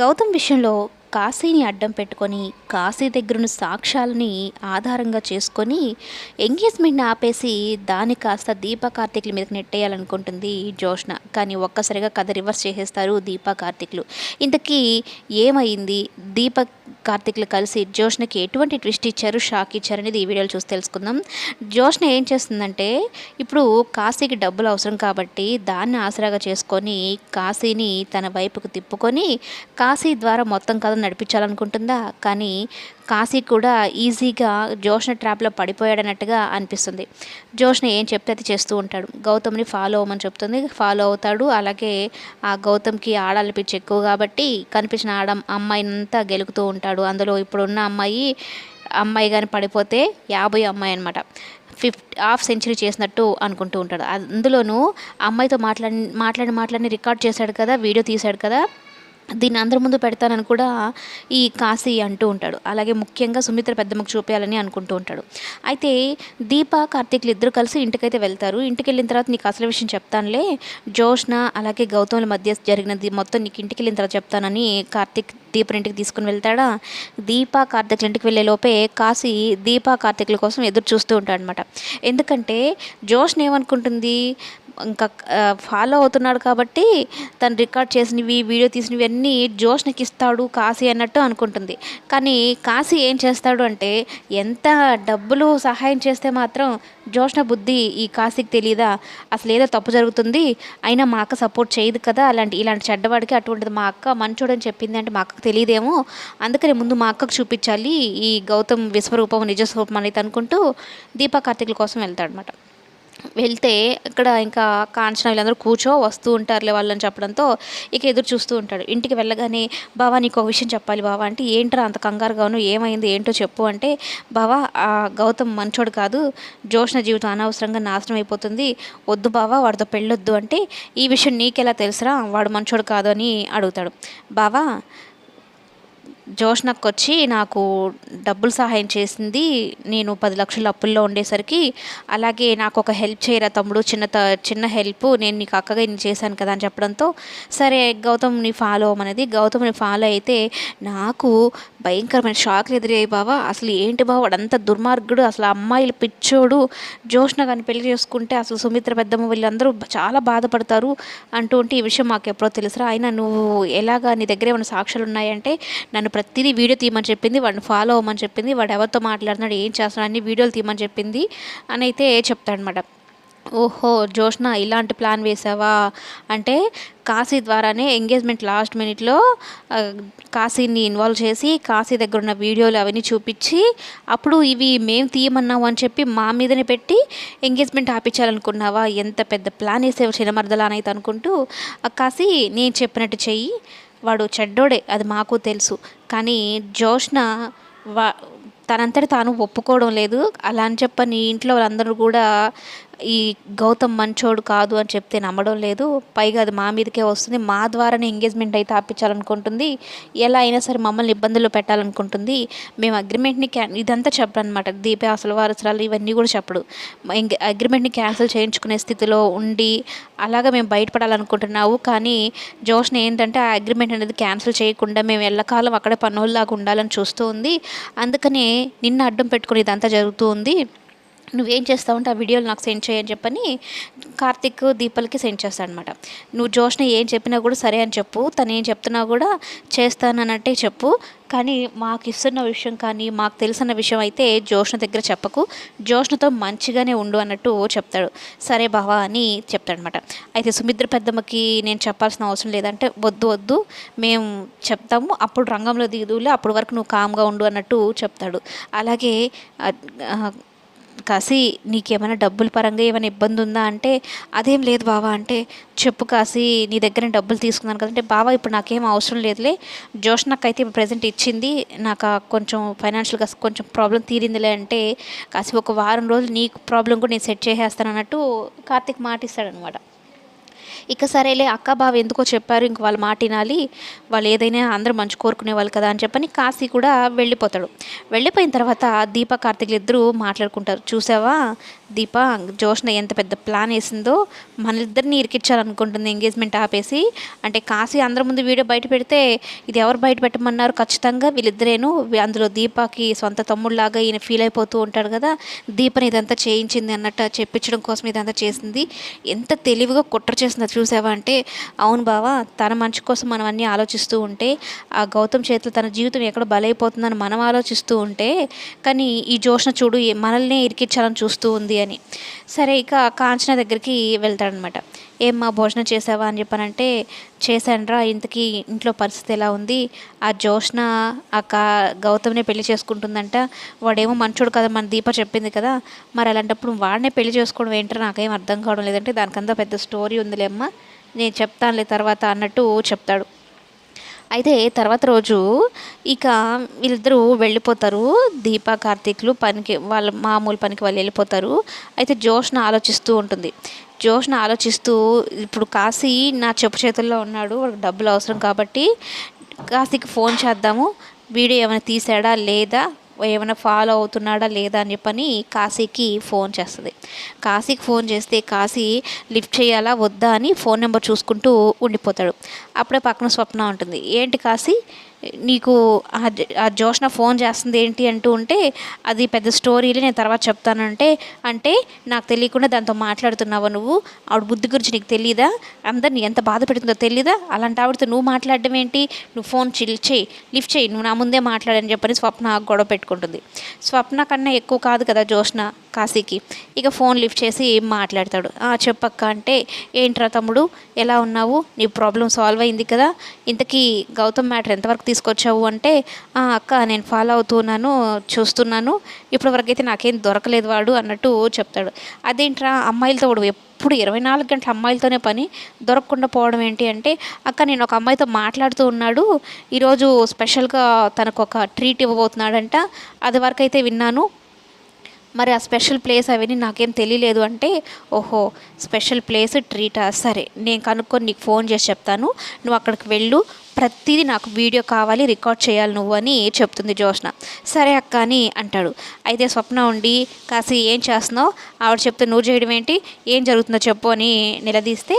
గౌతమ్ విషయంలో కాశీని అడ్డం పెట్టుకొని కాశీ దగ్గరున్న సాక్ష్యాలని ఆధారంగా చేసుకొని ఎంగేజ్మెంట్ని ఆపేసి దాన్ని కాస్త దీపా కార్తీకుల మీదకి నెట్టేయాలనుకుంటుంది జోష్న. కానీ ఒక్కసారిగా కథ రివర్స్ చేసేస్తారు దీపా కార్తీకులు. ఇంతకీ ఏమైంది? దీప కార్తీకులు కలిసి జోష్నకి ఎటువంటి ట్విస్ట్ ఇచ్చారు షాక్ ఇచ్చారు అనేది ఈ వీడియోలో చూసి తెలుసుకుందాం. జోష్న ఏం చేస్తుందంటే ఇప్పుడు కాశీకి డబ్బులు అవసరం కాబట్టి దాన్ని ఆసరాగా చేసుకొని కాశీని తన వైపుకు తిప్పుకొని కాశీ ద్వారా మొత్తం కథ నడిపించాలనుకుంటుందా? కానీ కాశీ కూడా ఈజీగా జోష్న ట్రాప్లో పడిపోయాడన్నట్టుగా అనిపిస్తుంది. జోష్న ఏం చెప్తే అది చేస్తూ ఉంటాడు. గౌతమ్ని ఫాలో అవ్వమని చెప్తుంది. ఫాలో అవుతాడు. అలాగే ఆ గౌతమ్కి ఆడాలి పిచ్చి ఎక్కువ కాబట్టి కనిపించిన ఆడ అమ్మాయినంతా గెలుకుతూ ఉంటాడు. అందులో ఇప్పుడున్న అమ్మాయి అమ్మాయి కానీ పడిపోతే యాభై అమ్మాయి అనమాట ఫిఫ్టీ హాఫ్ సెంచరీ చేసినట్టు అనుకుంటూ ఉంటాడు. అందులోనూ అమ్మాయితో మాట్లాడి మాట్లాడి మాట్లాడి రికార్డ్ చేశాడు కదా వీడియో తీశాడు కదా దీన్ని అందరి ముందు పెడతానని కూడా ఈ కాశీ అంటూ ఉంటాడు. అలాగే ముఖ్యంగా సుమిత్ర పెద్దమ్మకు చూపించాలని అనుకుంటూ ఉంటాడు. అయితే దీప కార్తీక్లు ఇద్దరు కలిసి ఇంటికైతే వెళ్తారు. ఇంటికి వెళ్ళిన తర్వాత నీకు అసలు విషయం చెప్తానులే. జోష్న అలాగే గౌతముల మధ్య జరిగినది మొత్తం నీకు ఇంటికి వెళ్ళిన తర్వాత చెప్తానని కార్తీక్ దీపని ఇంటికి తీసుకుని వెళ్తాడా? దీప కార్తీకుల ఇంటికి వెళ్ళే లోపే కాశీ దీప కార్తీకుల కోసం ఎదురు చూస్తూ ఉంటాడు అనమాట ఎందుకంటే జోష్న ఏమనుకుంటుంది? ఇంకా ఫాలో అవుతున్నాడు కాబట్టి తను రికార్డ్ చేసినవి వీడియో తీసినవి అన్నీ జోష్నకి ఇస్తాడు కాశీ అన్నట్టు అనుకుంటుంది. కానీ కాశీ ఏం చేస్తాడు అంటే ఎంత డబ్బులు సహాయం చేస్తే మాత్రం జోష్న బుద్ధి ఈ కాశీకి తెలియదా అసలు ఏదో తప్పు జరుగుతుంది. అయినా మా అక్క సపోర్ట్ చేయదు కదా. అలాంటి ఇలాంటి చెడ్డవాడికి అటువంటిది మా అక్క మంచోడని చెప్పింది అంటే మా అక్కకు తెలియదేమో. అందుకని ముందు మా అక్కకు చూపించాలి ఈ గౌతమ్ విశ్వరూపం నిజస్వరూపం అనేది అనుకుంటూ దీపా కార్తికుల కోసం వెళ్తాడనమాట వెళ్తే ఇక్కడ ఇంకా కాంచన వీళ్ళందరూ కూర్చో వస్తూ ఉంటారులే వాళ్ళని చెప్పడంతో ఇక ఎదురు చూస్తూ ఉంటాడు. ఇంటికి వెళ్ళగానే బావా నీకు ఒక విషయం చెప్పాలి బావా. అంటే ఏంట్రా అంత కంగారుగాను ఏమైంది? ఏంటో చెప్పు. అంటే బావా ఆ గౌతమ్ మంచోడు కాదు. జోష్ణ జీవితం అనవసరంగా నాశనం అయిపోతుంది. వద్దు బావా వాడితో పెళ్ళొద్దు. అంటే ఈ విషయం నీకెలా తెలుసురా? వాడు మంచోడు కాదు అని అడుగుతాడు. బావా జోష్నకు వచ్చి నాకు డబ్బులు సహాయం చేసింది. నేను పది లక్షల అప్పుల్లో ఉండేసరికి అలాగే నాకు ఒక హెల్ప్ చేయరా తమ్ముడు చిన్న త చిన్న హెల్ప్ నేను నీకు అక్కగా నేను చేశాను కదా అని చెప్పడంతో సరే గౌతమ్ని ఫాలో అవ్వమనేది గౌతమ్ని ఫాలో అయితే నాకు భయంకరమైన షాక్లు ఎదురయ్యాయి బావా. అసలు ఏంటి బావ వాడంత దుర్మార్గుడు అసలు అమ్మాయిలు పిచ్చోడు. జోష్న కానీ పెళ్ళి చేసుకుంటే అసలు సుమిత్ర పెద్దమ్మ వీళ్ళందరూ చాలా బాధపడతారు అంటూ ఉంటే ఈ విషయం మాకు ఎప్పుడో తెలుసురా. అయినా నువ్వు ఎలాగా నీ దగ్గర ఏమైనా సాక్ష్యాలు ఉన్నాయంటే నన్ను ప్రతిదీ వీడియో తీయమని చెప్పింది వాడిని ఫాలో అవ్వమని చెప్పింది వాడు ఎవరితో మాట్లాడుతున్నాడు ఏం చేస్తున్నాడు అన్ని వీడియోలు తీయమని చెప్పింది అని అయితే చెప్తాడనమాట ఓహో జోష్న ఇలాంటి ప్లాన్ వేసావా? అంటే కాశీ ద్వారానే ఎంగేజ్మెంట్ లాస్ట్ మినిట్లో కాశీని ఇన్వాల్వ్ చేసి కాశీ దగ్గర ఉన్న వీడియోలు అవన్నీ చూపించి అప్పుడు ఇవి మేము తీయమన్నావు అని చెప్పి మా మీదనే పెట్టి ఎంగేజ్మెంట్ ఆపించాలనుకున్నావా? ఎంత పెద్ద ప్లాన్ వేసేవా చిన్నమర్దలా అని అయితే అనుకుంటూ కాశీ నేను చెప్పినట్టు చెయ్యి వాడు చెడ్డోడే అది మాకు తెలుసు. కానీ జోష్న వా తనంతటి తాను ఒప్పుకోవడం లేదు. అలా అని చెప్పని ఇంట్లో వాళ్ళందరూ కూడా ఈ గౌతమ్ మంచోడు కాదు అని చెప్తే నమ్మడం లేదు. పైగా అది మా మీదకే వస్తుంది. మా ద్వారానే ఎంగేజ్మెంట్ అయితే ఆపించాలనుకుంటుంది. ఎలా అయినా సరే మమ్మల్ని ఇబ్బందులు పెట్టాలనుకుంటుంది. మేము అగ్రిమెంట్ని క్యా ఇదంతా చెప్పనమాట. దీపే అసలు వారసరాలు ఇవన్నీ కూడా చెప్పడు. అగ్రిమెంట్ని క్యాన్సిల్ చేయించుకునే స్థితిలో ఉండి అలాగా మేము బయటపడాలనుకుంటున్నావు. కానీ జోష్ని ఏంటంటే ఆ అగ్రిమెంట్ అనేది క్యాన్సిల్ చేయకుండా మేము ఎల్లకాలం అక్కడే పనుల్లాగా ఉండాలని చూస్తూ ఉంది. అందుకనే నిన్న అడ్డం పెట్టుకుని ఇదంతా జరుగుతూ ఉంది. నువ్వేం చేస్తావంటే ఆ వీడియోలు నాకు సెండ్ చేయని చెప్పని కార్తిక్ దీపల్కి సెండ్ చేస్తాడనమాట. నువ్వు జోష్న ఏం చెప్పినా కూడా సరే అని చెప్పు తను ఏం చెప్తున్నా కూడా చేస్తానన్నట్టే చెప్పు. కానీ మాకు ఇస్తున్న విషయం కానీ మాకు తెలిసిన విషయం అయితే జోష్ణ దగ్గర చెప్పకు. జోష్ణతో మంచిగానే ఉండు అన్నట్టు చెప్తాడు. సరే బావా అని చెప్తాడనమాట. అయితే సుమిత్ర పెద్దమ్మకి నేను చెప్పాల్సిన అవసరం లేదంటే వద్దు వద్దు. మేము చెప్తాము. అప్పుడు రంగంలో దిగుదులే అప్పటి వరకు నువ్వు కామ్గా ఉండు అన్నట్టు చెప్తాడు. అలాగే కాశీ నీకేమైనా డబ్బుల పరంగా ఏమైనా ఇబ్బంది ఉందా అంటే అదేం లేదు బావా. అంటే చెప్పు కాశీ నీ దగ్గర డబ్బులు తీసుకున్నాను కదంటే బావా ఇప్పుడు నాకేం అవసరం లేదులే. జోష్ నాకైతే ఇప్పుడు ప్రజెంట్ ఇచ్చింది. నాకు కొంచెం ఫైనాన్షియల్గా కొంచెం ప్రాబ్లం తీరిందిలే. అంటే కాశీ ఒక వారం రోజులు నీకు ప్రాబ్లం కూడా నేను సెట్ చేసేస్తాను అన్నట్టు కార్తీక్ మాట ఇస్తాడనమాట ఇక సరేలే అక్క బావ ఎందుకో చెప్పారు ఇంక వాళ్ళ మాట వినాలి. వాళ్ళు ఏదైనా అందరూ మంచి కోరుకునే వాళ్ళు కదా అని చెప్పని కాశీ కూడా వెళ్ళిపోతాడు. వెళ్ళిపోయిన తర్వాత దీప కార్తిక్లు ఇద్దరు మాట్లాడుకుంటారు. చూసావా? దీప జోష్న ఎంత పెద్ద ప్లాన్ వేసిందో మనిద్దరిని ఇరికించాలనుకుంటుంది ఎంగేజ్మెంట్ ఆపేసి. అంటే కాశీ అందరి ముందు వీడియో బయట పెడితే ఇది ఎవరు బయట పెట్టమన్నారు? ఖచ్చితంగా వీళ్ళిద్దరేను. అందులో దీపాకి సొంత తమ్ముళ్ళలాగా ఈయన ఫీల్ అయిపోతూ ఉంటాడు కదా. దీపని ఇదంతా చేయించింది అన్నట్టు చెప్పించడం కోసం ఇదంతా చేసింది. ఎంత తెలివిగా కుట్ర చేసిందో చూసావా అంటే అవును బావా తన మంచి కోసం మనం అన్నీ ఆలోచిస్తూ ఉంటే ఆ గౌతమ్ చేతిలో తన జీవితం ఎక్కడ బలైపోతుందని మనం ఆలోచిస్తూ ఉంటే కానీ ఈ జోష్న చూడు మనల్నే ఇరికించాలని చూస్తూ ఉంది అని. సరే ఇక కాంచన దగ్గరికి వెళ్తాడనమాట. ఏమ్మా భోజనం చేసావా? అని చెప్పానంటే చేశానరా ఇంతకీ ఇంట్లో పరిస్థితి ఎలా ఉంది? ఆ జోష్న ఆ కా గౌతమ్నే పెళ్ళి చేసుకుంటుందంట. వాడేమో మంచోడు కదా మన దీప చెప్పింది కదా. మరి అలాంటప్పుడు వాడినే పెళ్ళి చేసుకోవడం ఏంటో నాకేం అర్థం కావడం లేదంటే దానికంతా పెద్ద స్టోరీ ఉందిలే అమ్మా నేను చెప్తానులే తర్వాత అన్నట్టు చెప్తాడు. అయితే తర్వాత రోజు ఇక వీళ్ళిద్దరూ వెళ్ళిపోతారు. దీపా కార్తీక్లు పనికి వాళ్ళ మామూలు పనికి వాళ్ళు వెళ్ళిపోతారు. అయితే జోష్న ఆలోచిస్తూ ఉంటుంది. జోష్న ఆలోచిస్తూ ఇప్పుడు కాశీ నా చెప్పు చేతుల్లో ఉన్నాడు వాడికి డబ్బులు అవసరం కాబట్టి కాశీకి ఫోన్ చేద్దాము. వీడియో ఏమైనా తీసాడా లేదా? ఏమైనా ఫాలో అవుతున్నాడా లేదా అని చెప్పని కాశీకి ఫోన్ చేస్తుంది. కాశీకి ఫోన్ చేస్తే కాశీ లిఫ్ట్ చేయాలా వద్దా అని ఫోన్ నెంబర్ చూసుకుంటూ ఉండిపోతాడు. అప్పుడే పక్కన స్వప్న ఉంటుంది. ఏంటి కాశీ? నీకు ఆ జోష్న ఫోన్ చేస్తుంది ఏంటి అంటూ ఉంటే అది పెద్ద స్టోరీలు నేను తర్వాత చెప్తానంటే అంటే నాకు తెలియకుండా దాంతో మాట్లాడుతున్నావా నువ్వు? ఆవిడ బుద్ధి గురించి నీకు తెలియదా అందరిని ఎంత బాధ పెడుతుందో తెలియదా అలాంటి ఆవిడతో నువ్వు మాట్లాడడం ఏంటి? నువ్వు ఫోన్ చిల్ చేయి లిఫ్ట్ చేయి నువ్వు నా ముందే మాట్లాడని చెప్పని స్వప్న గొడవ పెట్టుకుంటుంది. స్వప్న కన్నా ఎక్కువ కాదు కదా జోష్న. కాశీకి. ఇక ఫోన్ లిఫ్ట్ చేసి మాట్లాడతాడు? చెప్పక్క అంటే ఏంట్రా తమ్ముడు ఎలా ఉన్నావు? నీ ప్రాబ్లం సాల్వ్ అయింది కదా? ఇంతకీ గౌతమ్ మ్యాటర్ ఎంతవరకు తీసుకొచ్చావు? అంటే "ఆ, అక్క నేను ఫాలో అవుతున్నాను చూస్తున్నాను. ఇప్పటివరకు అయితే నాకేం దొరకలేదు వాడు అన్నట్టు చెప్తాడు. అదేంట్రా అమ్మాయిలతో వాడు ఎప్పుడు ఇరవై నాలుగు గంటల అమ్మాయిలతోనే పని. దొరకకుండా పోవడం ఏంటి అంటే అక్క నేను ఒక అమ్మాయితో మాట్లాడుతూ ఉన్నాడు. ఈరోజు స్పెషల్గా తనకు ఒక ట్రీట్ ఇవ్వబోతున్నాడంట. అది వరకు అయితే విన్నాను. మరి ఆ స్పెషల్ ప్లేస్ అవన్నీ నాకేం తెలియలేదు అంటే ఓహో స్పెషల్ ప్లేస్ ట్రీటా? సరే నేను కనుక్కొని నీకు ఫోన్ చేసి చెప్తాను. నువ్వు అక్కడికి వెళ్ళు ప్రతిదీ నాకు వీడియో కావాలి రికార్డ్ చేయాలి నువ్వు అని చెప్తుంది జోష్న సరే అక్క అని అంటాడు. అయితే స్వప్న ఉండి కాసి ఏం చేస్తున్నావు? ఆవిడ చెప్తే నువ్వు చేయడం ఏంటి? ఏం జరుగుతుందో చెప్పు అని నిలదీస్తే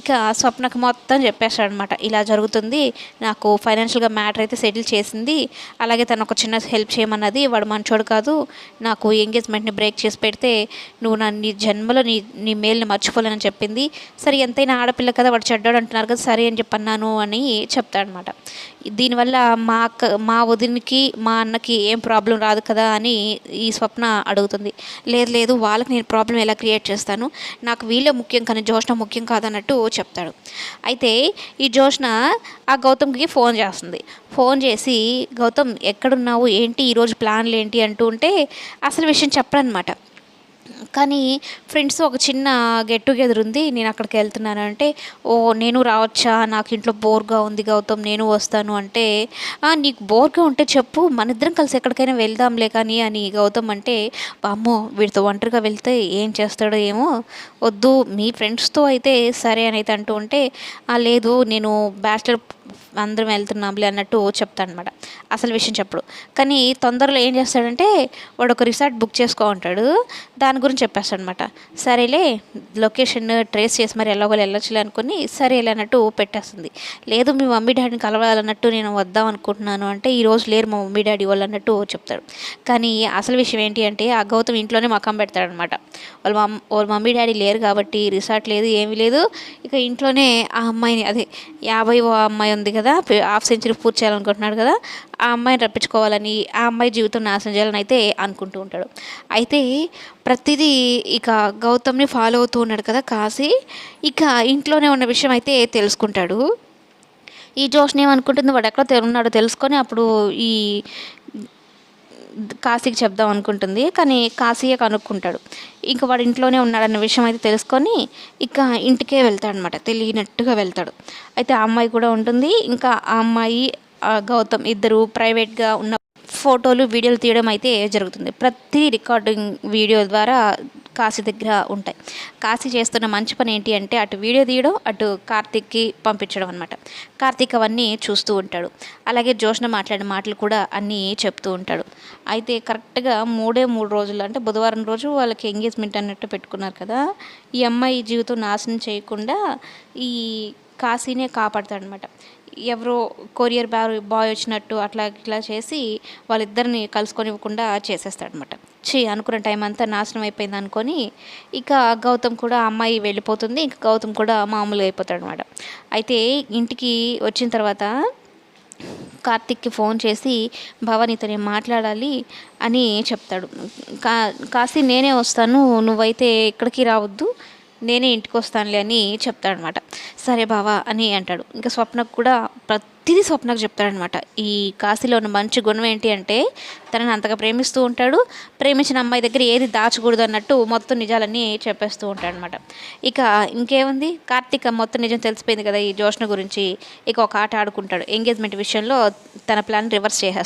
ఇక స్వప్నకు మొత్తం చెప్పేస్తాడనమాట ఇలా జరుగుతుంది నాకు ఫైనాన్షియల్గా మ్యాటర్ అయితే సెటిల్ చేసింది. అలాగే తను ఒక చిన్న హెల్ప్ చేయమన్నది వాడు మంచోడు కాదు. నాకు ఎంగేజ్మెంట్ని బ్రేక్ చేసి పెడితే నువ్వు నా నీ జన్మలో నీ నీ మేల్ని మర్చిపోలేనని చెప్పింది. సరే ఎంతైనా ఆడపిల్ల కదా వాడు చెడ్డాడు అంటున్నారు కదా సరే అని చెప్పన్నాను అని చెప్తాడనమాట. దీనివల్ల మా అక్క మా వదినికి మా అన్నకి ఏం ప్రాబ్లం రాదు కదా అని ఈ స్వప్న అడుగుతుంది. లేదు లేదు వాళ్ళకి నేను ప్రాబ్లం ఎలా క్రియేట్ చేస్తాను? నాకు వీళ్ళే ముఖ్యం కానీ జోష్ణ ముఖ్యం కాదన్నట్టు చెప్తాడు. అయితే ఈ జోష్ణ ఆ గౌతమ్కి ఫోన్ చేస్తుంది. ఫోన్ చేసి గౌతమ్ ఎక్కడున్నావు? ఏంటి? ఈరోజు ప్లాన్లు ఏంటి? అంటూ ఉంటే అసలు విషయం చెప్పడనమాట. కానీ ఫ్రెండ్స్ ఒక చిన్న గెట్ టుగెదర్ ఉంది నేను అక్కడికి వెళ్తున్నాను అంటే ఓ నేను రావచ్చా? నాకు ఇంట్లో బోర్గా ఉంది గౌతమ్ నేను వస్తాను. అంటే నీకు బోర్గా ఉంటే చెప్పు మన ఇద్దరం కలిసి ఎక్కడికైనా వెళ్దాంలే కానీ అని గౌతమ్ అంటే అమ్మో వీడితో ఒంటరిగా వెళ్తే ఏం చేస్తాడో ఏమో వద్దు మీ ఫ్రెండ్స్తో అయితే సరే అని అయితే అంటూ ఉంటే లేదు నేను బ్యాచిలర్ అందరం వెళ్తున్నాంలే అన్నట్టు చెప్తాడనమాట. అసలు విషయం చెప్పడు. కానీ తొందరలో ఏం చేస్తాడంటే వాడు ఒక రిసార్ట్ బుక్ చేసుకో ఉంటాడు దాని గురించి చెప్పేస్తాడనమాట. సరేలే లొకేషన్ ట్రేస్ చేసి మరి ఎలాగోలు వెళ్ళొచ్చులే అనుకుని సరేలే అన్నట్టు పెట్టేస్తుంది. లేదు మీ మమ్మీ డాడీని కలవాలన్నట్టు నేను వద్దాం అనుకుంటున్నాను అంటే ఈరోజు లేరు మా మమ్మీ డాడీ వాళ్ళు అన్నట్టు చెప్తాడు. కానీ అసలు విషయం ఏంటి అంటే ఆ గౌతమ్ ఇంట్లోనే మకం పెడతాడనమాట. వాళ్ళ మమ్ వాళ్ళ మమ్మీ డాడీ లేరు కాబట్టి రిసార్ట్ లేదు ఏమీ లేదు. ఇక ఇంట్లోనే ఆ అమ్మాయిని అదే యాభై అమ్మాయి ఉంది కదా హాఫ్ సెంచరీ పూర్తి చేయాలనుకుంటున్నాడు కదా ఆ అమ్మాయిని రప్పించుకోవాలని ఆ అమ్మాయి జీవితం నాశనం చేయాలని అయితే అనుకుంటూ ఉంటాడు. అయితే ప్రతిదీ ఇక గౌతమ్ని ఫాలో అవుతూ ఉన్నాడు కదా కాశీ ఇక ఇంట్లోనే ఉన్న విషయం అయితే తెలుసుకుంటాడు. ఈ జోష్ని ఏమనుకుంటుంది వాడు ఎక్కడ తె- ఉన్నాడో తెలుసుకొని అప్పుడు ఈ కాశీకి చెప్దాం అనుకుంటుంది కానీ కాశీయే కనుక్కుంటాడు. ఇంకా వాడు ఇంట్లోనే ఉన్నాడన్న విషయం అయితే తెలుసుకొని ఇక ఇంటికే వెళ్తాడనమాట తెలియనట్టుగా వెళ్తాడు. అయితే ఆ అమ్మాయి కూడా ఉంటుంది. ఇంకా ఆ అమ్మాయి ఆ గౌతమ్ ఇద్దరు ప్రైవేట్గా ఉన్న ఫోటోలు వీడియోలు తీయడం అయితే జరుగుతుంది. ప్రతి రికార్డింగ్ వీడియో ద్వారా కాశీ దగ్గర ఉంటాయి. కాశీ చేస్తున్న మంచి పని ఏంటి అంటే అటు వీడియో తీయడం అటు కార్తిక్కి పంపించడం అనమాట కార్తీక్ అవన్నీ చూస్తూ ఉంటాడు. అలాగే జోష్న మాట్లాడిన మాటలు కూడా అన్నీ చెప్తూ ఉంటాడు. అయితే కరెక్ట్గా మూడే మూడు రోజులు అంటే బుధవారం రోజు వాళ్ళకి ఎంగేజ్మెంట్ అన్నట్టు పెట్టుకున్నారు కదా ఈ అమ్మాయి జీవితం నాశనం చేయకుండా ఈ కాశీనే కాపాడతాడనమాట ఎవరో కొరియర్ బాయ్ బాయ్ వచ్చినట్టు అట్లా ఇట్లా చేసి వాళ్ళిద్దరిని కలుసుకొనివ్వకుండా చేసేస్తాడనమాట ఛీ అనుకున్న టైం అంతా నాశనం అయిపోయింది అనుకొని ఇక గౌతమ్ కూడా అమ్మాయి వెళ్ళిపోతుంది ఇంకా గౌతమ్ కూడా మామూలుగా అయిపోతాడు అనమాట అయితే ఇంటికి వచ్చిన తర్వాత కార్తిక్కి ఫోన్ చేసి భవానీతో నేను మాట్లాడాలి? అని చెప్తాడు. కా కాశీ నేనే వస్తాను నువ్వైతే ఇక్కడికి రావద్దు నేనే ఇంటికి వస్తానులే అని చెప్తాడనమాట. సరే బావా అని అంటాడు. ఇంకా స్వప్నకు కూడా ప్రతిదీ స్వప్నకు చెప్తాడనమాట. ఈ కాశీలో ఉన్న మంచి గుణం ఏంటి అంటే తనని అంతగా ప్రేమిస్తూ ఉంటాడు. ప్రేమించిన అమ్మాయి దగ్గర ఏది దాచకూడదు అన్నట్టు మొత్తం నిజాలన్నీ చెప్పేస్తూ ఉంటాడనమాట. ఇక ఇంకేముంది? కార్తీక మొత్తం నిజం తెలిసిపోయింది కదా ఈ జోష్ణ గురించి. ఇక ఒక ఆట ఆడుకుంటాడు. ఎంగేజ్మెంట్ విషయంలో తన ప్లాన్ రివర్స్ చేసేస్తాడు.